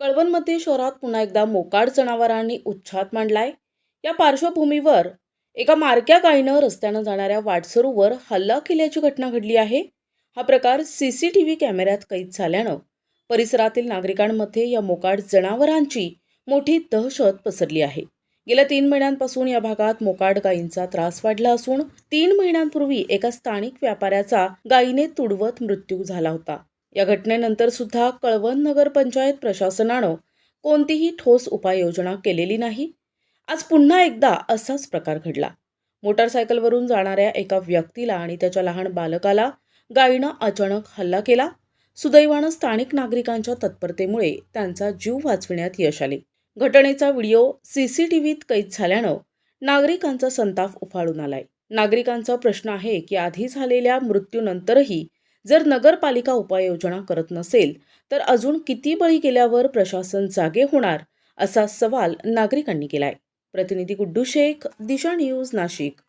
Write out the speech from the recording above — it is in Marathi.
कळवणमध्ये शहरात पुन्हा एकदा मोकाड जनावरांनी उच्छाद मांडलाय. या पार्श्वभूमीवर एका मारक्या गायीनं रस्त्यानं जाणाऱ्या वाटसरूवर हल्ला केल्याची घटना घडली आहे. हा प्रकार सी सी टी व्ही कॅमेऱ्यात कैद झाल्यानं परिसरातील नागरिकांमध्ये या मोकाड जनावरांची मोठी दहशत पसरली आहे. गेल्या तीन महिन्यांपासून या भागात मोकाड गायींचा त्रास वाढला असून तीन महिन्यांपूर्वी एका स्थानिक व्यापाऱ्याचा गायीने तुडवत मृत्यू झाला होता. या घटनेनंतर सुद्धा कळवण नगर पंचायत प्रशासनानं कोणतीही ठोस उपाययोजना केलेली नाही. आज पुन्हा एकदा असाच प्रकार घडला. मोटारसायकलवरून जाणाऱ्या एका व्यक्तीला आणि त्याच्या लहान बालकाला गायीनं अचानक हल्ला केला. सुदैवानं स्थानिक नागरिकांच्या तत्परतेमुळे त्यांचा जीव वाचविण्यात यश आले. घटनेचा व्हिडिओ सीसीटीव्हीत कैद झाल्यानं नागरिकांचा संताप उफाळून आलाय. नागरिकांचा प्रश्न आहे की आधी झालेल्या मृत्यूनंतरही जर नगरपालिका उपाययोजना करत नसेल तर अजून किती बळी गेल्यावर प्रशासन जागे होणार असा सवाल नागरिकांनी केलाय. प्रतिनिधी गुड्डू शेख दिशा न्यूज नाशिक.